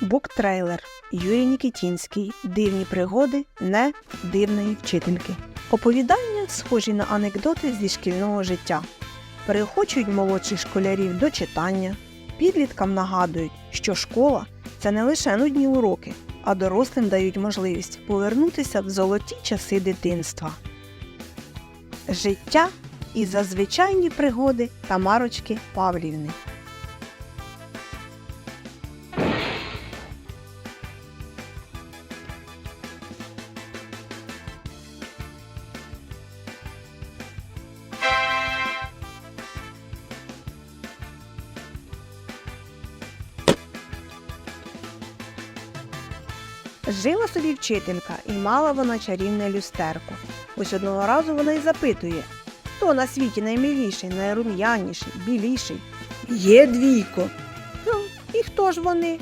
Буктрейлер Юрій Нікітінський. Дивні пригоди не дивної вчительки. Оповідання схожі на анекдоти зі шкільного життя. Переохочують молодших школярів до читання. Підліткам нагадують, що школа це не лише нудні уроки, а дорослим дають можливість повернутися в золоті часи дитинства. Життя і зазвичайні пригоди Тамарочки Павлівни. Жила собі вчителька і мала вона чарівне люстерко. Ось одного разу вона й запитує, хто на світі наймиліший, найрум'яніший, біліший. Є двійко. Ну, і хто ж вони?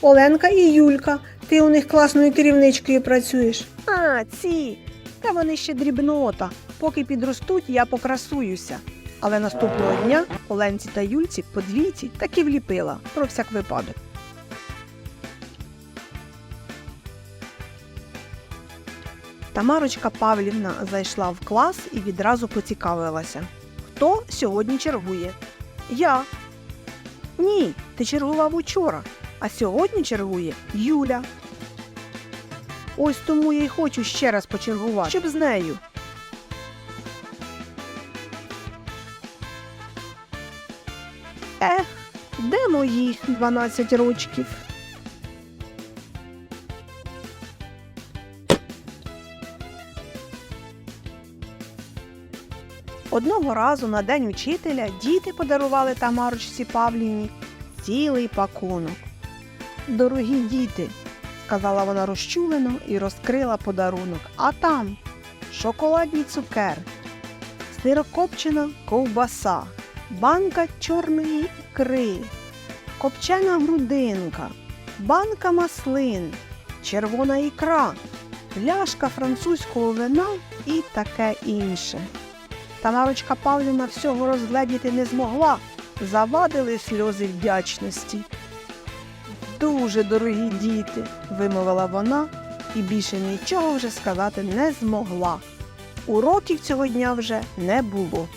Оленка і Юлька. Ти у них класною керівничкою працюєш. А, ці. Та вони ще дрібнота. Поки підростуть, я покрасуюся. Але наступного дня Оленці та Юльці по двійці таки вліпила про всяк випадок. Тамарочка Павлівна зайшла в клас і відразу поцікавилася. Хто сьогодні чергує? Я. Ні, ти чергував учора, а сьогодні чергує Юля. Ось тому я й хочу ще раз почергувати, щоб з нею. Ех, де моїх 12 рочків? Одного разу на день вчителя діти подарували Тамарочці Павлівні цілий пакунок. Дорогі діти, сказала вона розчулено і розкрила подарунок. А там шоколадні цукер, сирокопчена ковбаса, банка чорної ікри, копчена грудинка, банка маслин, червона ікра, пляшка французького вина і таке інше. Тамарочка Павлівна всього розгледіти не змогла, завадили сльози вдячності. Дуже дорогі діти, вимовила вона і більше нічого вже сказати не змогла. Уроків цього дня вже не було.